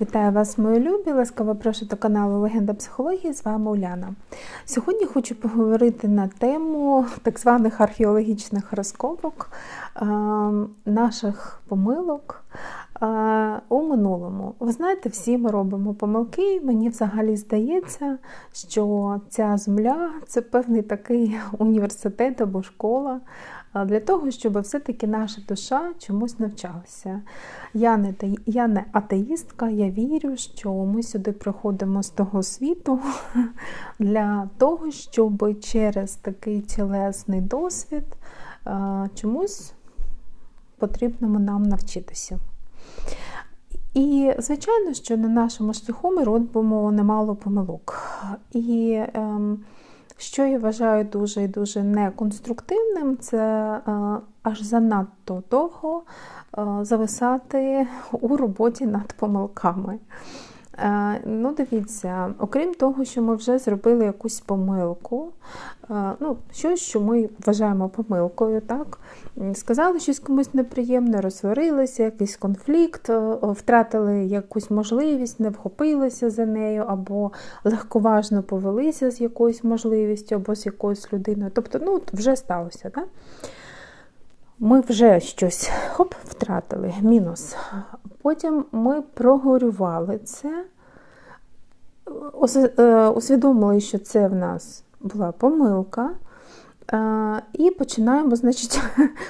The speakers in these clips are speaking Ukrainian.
Вітаю вас, мої любі! Ласкаво прошу до каналу Легенда психології. З вами Уляна. Сьогодні хочу поговорити на тему так званих археологічних розкопок наших помилок у минулому. Ви знаєте, всі ми робимо помилки. Мені взагалі здається, що ця земля це певний такий університет або школа для того, щоб все-таки наша душа чомусь навчалася. Я не я не атеїстка, я вірю, що ми сюди приходимо з того світу для того, щоб через такий тілесний досвід чомусь потрібному нам навчитися. І, звичайно, що на нашому шляху ми робимо немало помилок. І ем, що я вважаю дуже і дуже неконструктивним, це е, аж занадто довго е, зависати у роботі над помилками. Е, ну, дивіться, окрім того, що ми вже зробили якусь помилку, е, ну, щось, що ми вважаємо помилкою, так? сказали щось комусь неприємне, розсварилися, якийсь конфлікт, е, втратили якусь можливість, не вхопилися за нею, або легковажно повелися з якоюсь можливістю, або з якоюсь людиною. Тобто, ну, вже сталося. Так? Ми вже щось хоп, втратили, мінус. Потім ми прогорювали це, е, усвідомили, що це в нас була помилка. Е, і починаємо, значить,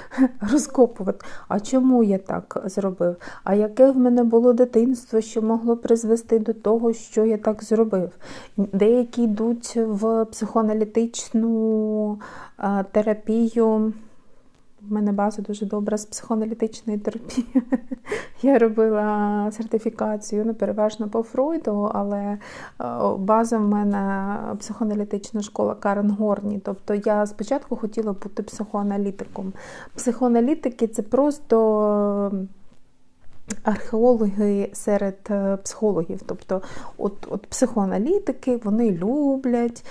розкопувати. А чому я так зробив? А яке в мене було дитинство, що могло призвести до того, що я так зробив? Деякі йдуть в психоаналітичну е, терапію. У мене база дуже добра з психоаналітичної терапії. Я робила сертифікацію ну, переважно по Фройду, але е, база в мене психоаналітична школа Карен Горні. Тобто я спочатку хотіла бути психоаналітиком. Психоаналітики це просто. Археологи серед е, психологів, тобто от, от психоаналітики вони люблять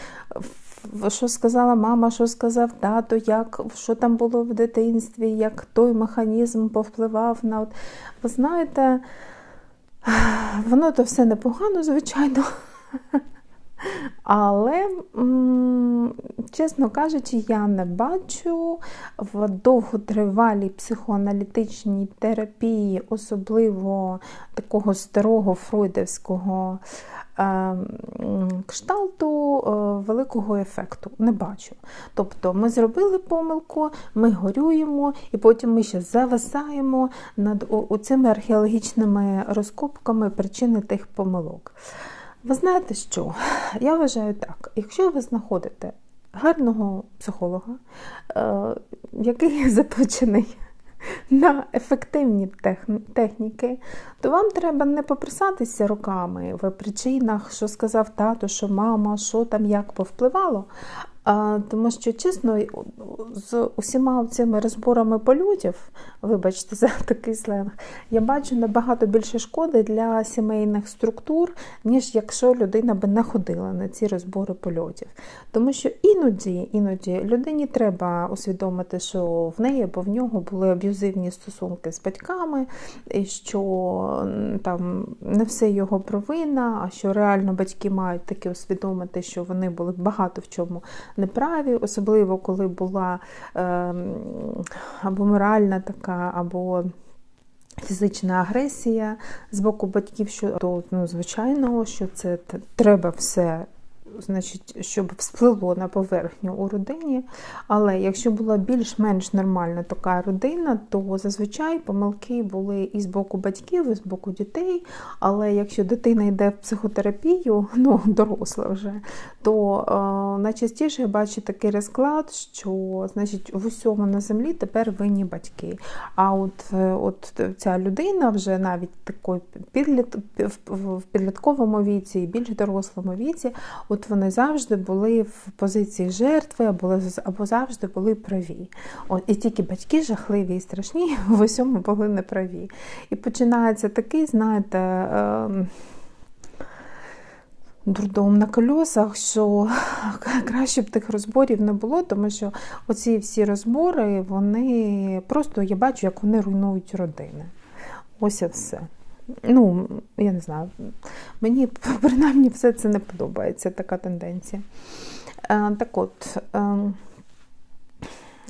що сказала мама, що сказав тато, як, що там було в дитинстві, як той механізм повпливав на. От. Ви знаєте, воно то все непогано, звичайно. Але, чесно кажучи, я не бачу в довготривалій психоаналітичній терапії, особливо такого старого фройдівського Ем, кшталту е, великого ефекту. Не бачу. Тобто ми зробили помилку, ми горюємо, і потім ми ще зависаємо над цими археологічними розкопками причини тих помилок. Ви знаєте що? Я вважаю так, якщо ви знаходите гарного психолога, е, який заточений на ефективні техніки, то вам треба не поприсатися руками в причинах, що сказав тато, що мама, що там як повпливало, тому що, чесно, з усіма цими розборами польотів, вибачте, за такий сленг, я бачу набагато більше шкоди для сімейних структур, ніж якщо людина би не ходила на ці розбори польотів. Тому що іноді іноді людині треба усвідомити, що в неї або в нього були аб'юзивні стосунки з батьками, і що там не все його провина, а що реально батьки мають таки усвідомити, що вони були багато в чому неправі, особливо коли була е, або моральна така, або фізична агресія з боку батьків, що то ну, звичайно, що це треба все значить, щоб всплило на поверхню у родині. Але якщо була більш-менш нормальна така родина, то зазвичай помилки були і з боку батьків, і з боку дітей. Але якщо дитина йде в психотерапію, ну доросла вже, то е, найчастіше я бачу такий розклад, що значить, в усьому на землі тепер винні батьки. А от е, от ця людина вже навіть такої підліт, в підлітковому віці і більш дорослому віці, от вони завжди були в позиції жертви, або або завжди були праві. От, І тільки батьки жахливі і страшні в усьому були неправі. І починається такий, знаєте, ем, дурдом на кольосах, що краще б тих розборів не було, тому що оці всі розбори, вони просто я бачу, як вони руйнують родини. Ось і все. Ну, я не знаю, мені принаймні все це не подобається, така тенденція. Е, так от.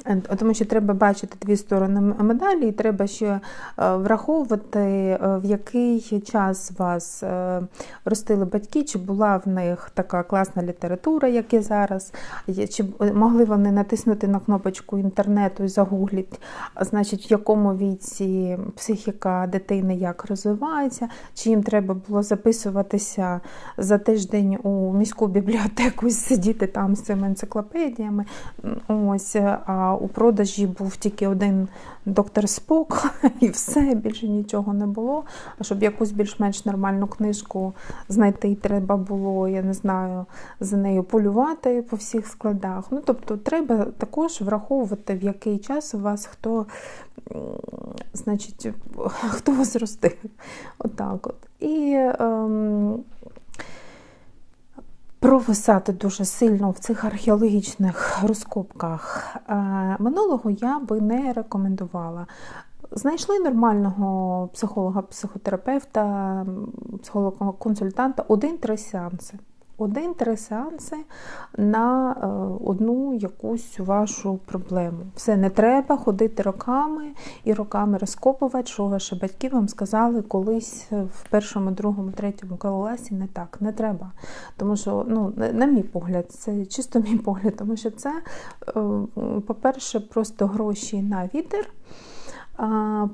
Ем, Е, тому що треба бачити дві сторони медалі, і треба ще е, враховувати, е, в який час вас ростили батьки, чи була в них така класна література, як і зараз, чи могли вони натиснути на кнопочку інтернету і загугліть, значить, в якому віці психіка дитини як розвивається, чи їм треба було записуватися за тиждень у міську бібліотеку і сидіти там з цими енциклопедіями. Ось, а у продажі був тільки один доктор Спок, і все, більше нічого не було. А щоб якусь більш-менш нормальну книжку знайти, треба було, я не знаю, за нею полювати по всіх складах. Ну, Тобто, треба також враховувати, в який час у вас хто значить, хто вас ростив. Отак от. І ем, провисати дуже сильно в цих археологічних розкопках. Е, минулого я би не рекомендувала. Знайшли нормального психолога, психотерапевта, психолога-консультанта. Один-три сеанси один-три сеанси на е, одну якусь вашу проблему. Все не треба ходити роками і роками розкопувати, що ваші батьки вам сказали колись в першому, другому, третьому класі не так. Не треба. Тому що, ну, на мій погляд, це чисто мій погляд, тому що це, е, по-перше, просто гроші на вітер.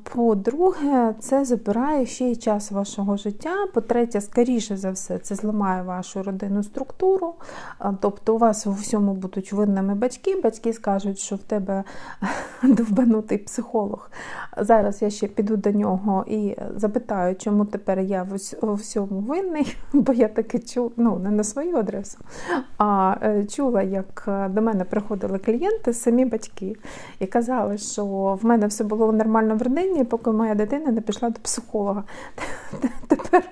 По-друге, це забирає ще й час вашого життя. По-третє, скоріше за все, це зламає вашу родинну структуру. Тобто у вас у всьому будуть винними батьки. Батьки скажуть, що в тебе довбанутий психолог. Зараз я ще піду до нього і запитаю, чому тепер я в всьому винний, бо я таки чула, ну не на свою адресу, а е, чула, як до мене приходили клієнти, самі батьки, і казали, що в мене все було нормально нормально в родині, поки моя дитина не пішла до психолога. Тепер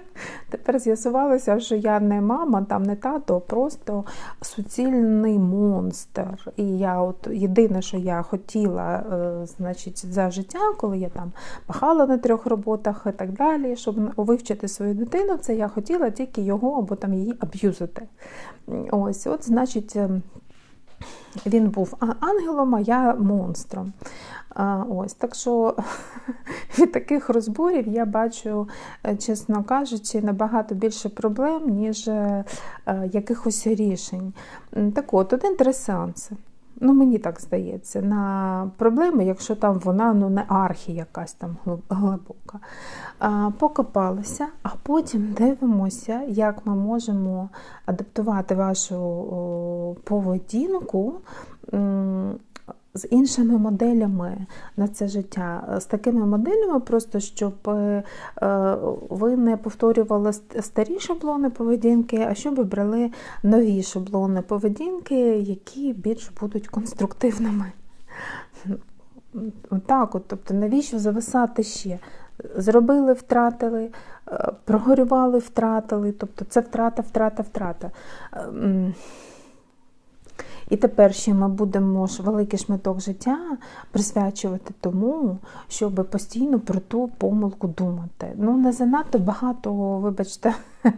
тепер з'ясувалося, що я не мама, там не тато, просто суцільний монстр. І я от єдине, що я хотіла, е, значить, за життя, коли я там пахала на трьох роботах і так далі, щоб вивчити свою дитину, це я хотіла тільки його або там її аб'юзити. Ось, от, значить. Він був ангелом, а я монстром. Ось, Так що від таких розборів я бачу, е, чесно кажучи, набагато більше проблем, ніж е, якихось рішень. Так от, один-три сеанси. Ну, мені так здається, на проблеми, якщо там вона ну, не архі якась там глибока. Покопалися, а потім дивимося, як ми можемо адаптувати вашу поведінку з іншими моделями на це життя, з такими моделями, просто щоб е, ви не повторювали старі шаблони поведінки, а щоб брали нові шаблони поведінки, які більш будуть конструктивними. Так, от, тобто, навіщо зависати ще? Зробили, втратили, е, прогорювали, втратили, тобто це втрата, втрата, втрата. І тепер ще ми будемо великий шматок життя присвячувати тому, щоб постійно про ту помилку думати. Ну, не занадто багато, вибачте,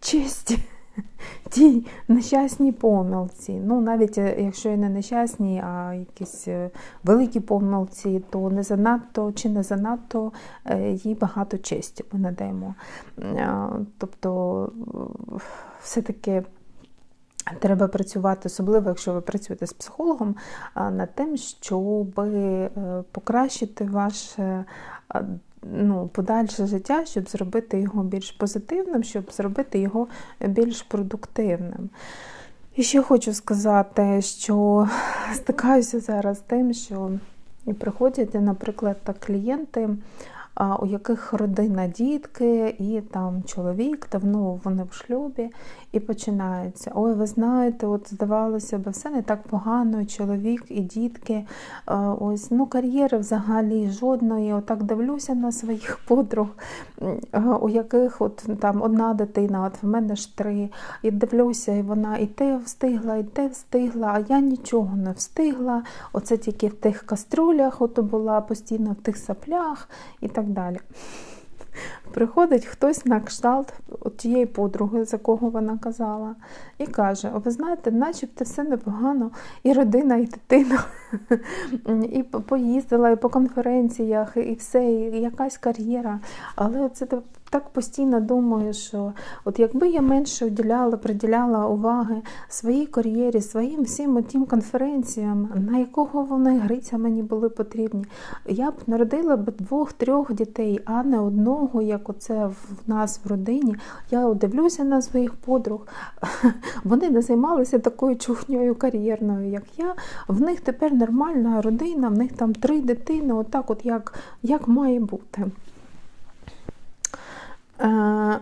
честі. Тій нещасній помилці. Ну, навіть е, якщо і не нещасні, а якісь е, великі помилці, то не занадто чи не занадто е, їй багато честі ми надаємо. Тобто, все-таки. Треба працювати, особливо, якщо ви працюєте з психологом, над тим, щоб е, покращити ваше ну, подальше життя, щоб зробити його більш позитивним, щоб зробити його більш продуктивним. І ще хочу сказати, що стикаюся зараз з тим, що приходять, наприклад, клієнти у яких родина дітки, і там чоловік, давно вони в шлюбі, і починається. Ой, ви знаєте, от здавалося б, все не так погано, чоловік і дітки. Ось, ну, кар'єри взагалі жодної. Отак дивлюся на своїх подруг, у яких от там одна дитина, от в мене ж три. І дивлюся, і вона і те встигла, і те встигла, а я нічого не встигла. Оце тільки в тих каструлях, от була постійно в тих саплях і так далі. приходить хтось на кшталт тієї подруги, за кого вона казала, і каже: ви знаєте, начебто все непогано, і родина, і дитина, і поїздила, і по конференціях, і все, і якась кар'єра. Але це так постійно думаю, що от якби я менше уділяла, приділяла уваги своїй кар'єрі, своїм всім тим конференціям, на якого вони гриця мені були потрібні, я б народила б двох-трьох дітей, а не одного, як оце в нас в родині. Я дивлюся на своїх подруг. Вони не займалися такою чухньою кар'єрною, як я. В них тепер нормальна родина, в них там три дитини, отак, от як, як має бути.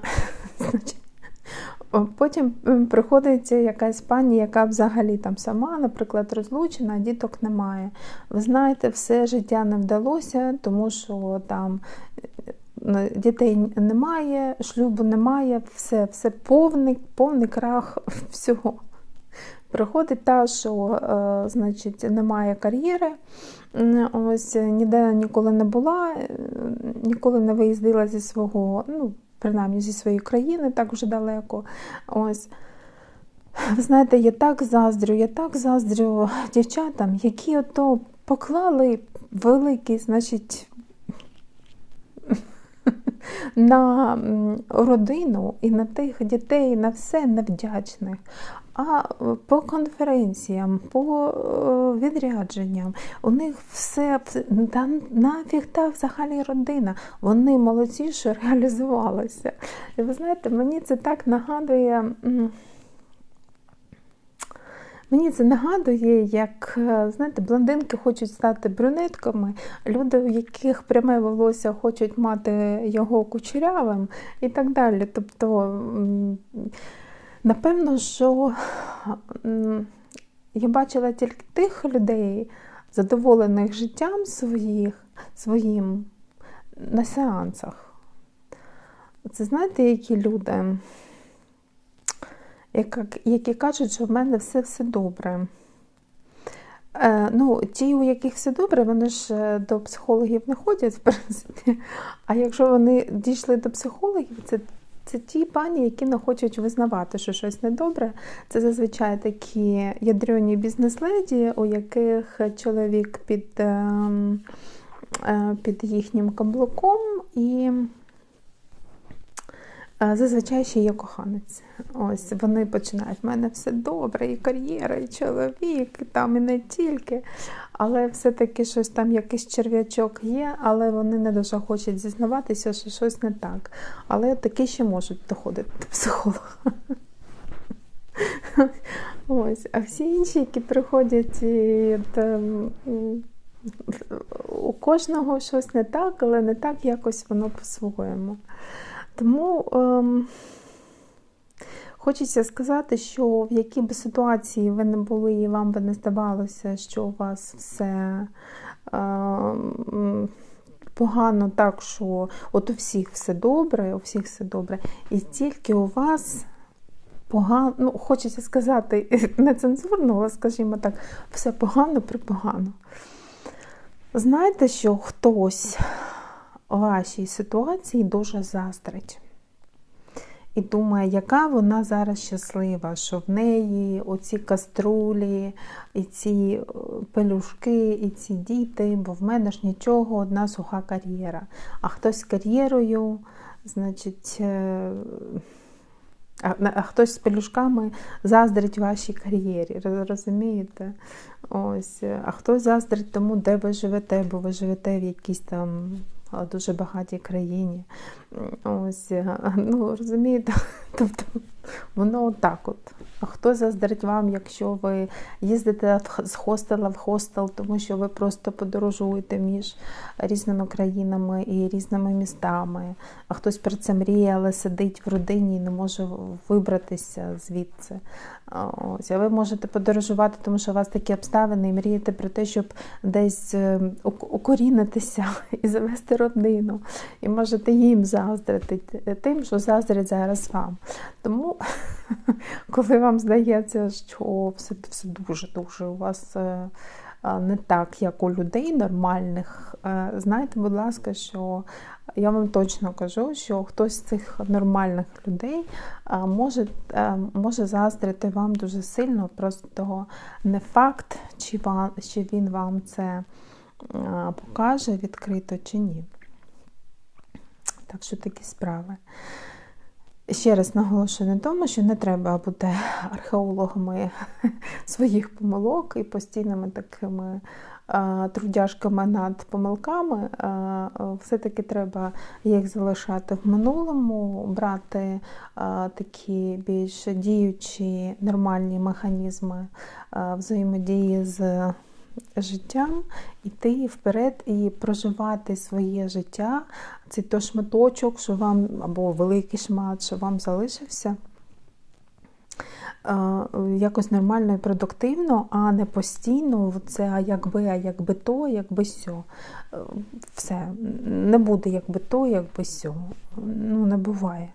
Потім приходить якась пані, яка взагалі там сама, наприклад, розлучена, а діток немає. Ви знаєте, все життя не вдалося, тому що там е, дітей немає, шлюбу немає, все все повний, повний крах всього. Приходить та, що е, значить, немає кар'єри, ось ніде ніколи не була, е, ніколи не виїздила зі свого. ну, принаймні зі своєї країни, так вже далеко. Ось. Ви знаєте, я так заздрю, я так заздрю дівчатам, які ото поклали великий, значить, на родину і на тих дітей, на все невдячних. А по конференціям, по е, відрядженням, у них все та нафіг та взагалі родина. Вони молодці, що реалізувалися. І ви знаєте, мені це так нагадує. Мені це нагадує, як е, знаєте, блондинки хочуть стати брюнетками, люди, у яких пряме волосся хочуть мати його кучерявим і так далі. Тобто, напевно, що я бачила тільки тих людей, задоволених життям своїх, своїм на сеансах. Це знаєте, які люди? які кажуть, що в мене все все добре. Е, ну, Ті, у яких все добре, вони ж е, до психологів не ходять, в принципі. А якщо вони дійшли до психологів, це це ті пані, які не хочуть визнавати, що щось недобре. Це зазвичай такі ядрені бізнес-леді, у яких чоловік під, ем, е, під їхнім каблуком і. Зазвичай ще є коханець. Ось вони починають. В мене все добре, і кар'єра, і чоловік, і там і не тільки. Але все-таки щось там, якийсь черв'ячок є, але вони не дуже хочуть зізнаватися, що щось не так. Але такі ще можуть доходити до психолога. Ось, А всі інші, які приходять, і, там, у кожного щось не так, але не так якось воно по-своєму. Тому ем, хочеться сказати, що в якій би ситуації ви не були, і вам би не здавалося, що у вас все ем, погано так, що от у всіх все добре, у всіх все добре, і тільки у вас погано, ну, хочеться сказати, нецензурно, але, скажімо так, все погано припогано. Знаєте, що хтось вашій ситуації дуже заздрить. І думає, яка вона зараз щаслива, що в неї оці каструлі, і ці е, пелюшки, і ці діти, бо в мене ж нічого, одна суха кар'єра. А хтось з кар'єрою, значить, е, а, хтось з пелюшками заздрить вашій кар'єрі. Розумієте? Ось, А хтось заздрить тому, де ви живете, бо ви живете в якійсь там дуже багатій країні. Ось, ну розумієте, тобто воно отак от. А хто заздрить вам, якщо ви їздите з хостела в хостел, тому що ви просто подорожуєте між різними країнами і різними містами, а хтось про це мріє, але сидить в родині і не може вибратися звідси. Ось, А ви можете подорожувати, тому що у вас такі обставини і мрієте про те, щоб десь е, укорінитися і завести родину. І можете їм заздрити тим, що заздрять зараз вам. Тому, коли вам здається, що все все дуже-дуже у вас е, е, не так, як у людей нормальних. Е, Знайте, будь ласка, що я вам точно кажу, що хтось з цих нормальних людей може, може заздрити вам дуже сильно, просто не факт, чи, вам, чи він вам це покаже відкрито чи ні. Так що такі справи. Ще раз наголошую на тому, що не треба бути археологами своїх помилок і постійними такими а, трудяшками над помилками. Все-таки треба їх залишати в минулому, брати такі більш діючі нормальні механізми взаємодії з життям, іти вперед і проживати своє життя. Це той шматочок, що вам, або великий шмат, що вам залишився. Якось нормально і продуктивно, а не постійно це а якби, а якби то, якби сьо. Все, не буде якби то, якби сьо. Ну, не буває.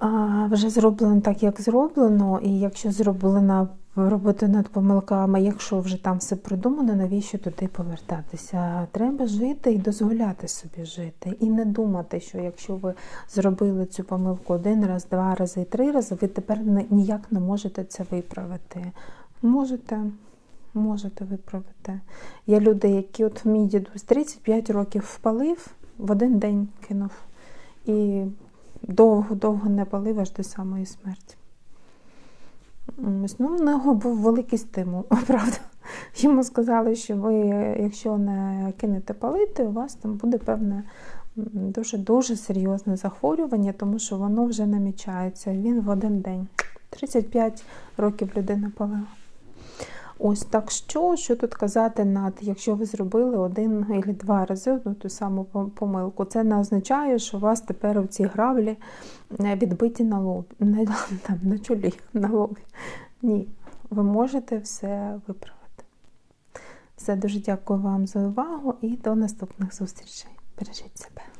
А, Вже зроблено так, як зроблено, і якщо зроблена робота над помилками, якщо вже там все продумано, навіщо туди повертатися? Треба жити і дозволяти собі жити. І не думати, що якщо ви зробили цю помилку один раз, два рази, три рази, ви тепер ніяк не можете це виправити. Можете. Можете виправити. Є люди, які от мій дідусь 35 років впалив, в один день кинув. І довго-довго не палив аж до самої смерті. Ну, в нього був великий стимул, правда. Йому сказали, що ви, якщо не кинете палити, у вас там буде певне дуже-дуже серйозне захворювання, тому що воно вже намічається. Він в один день. 35 років людина палила. Ось так що, що тут казати, над, якщо ви зробили один або два рази одну ту саму помилку, це не означає, що у вас тепер ці граблі е, відбиті на лобі, на, там, на чолі, на лобі. Ні, ви можете все виправити. Все, дуже дякую вам за увагу і до наступних зустрічей. Бережіть себе.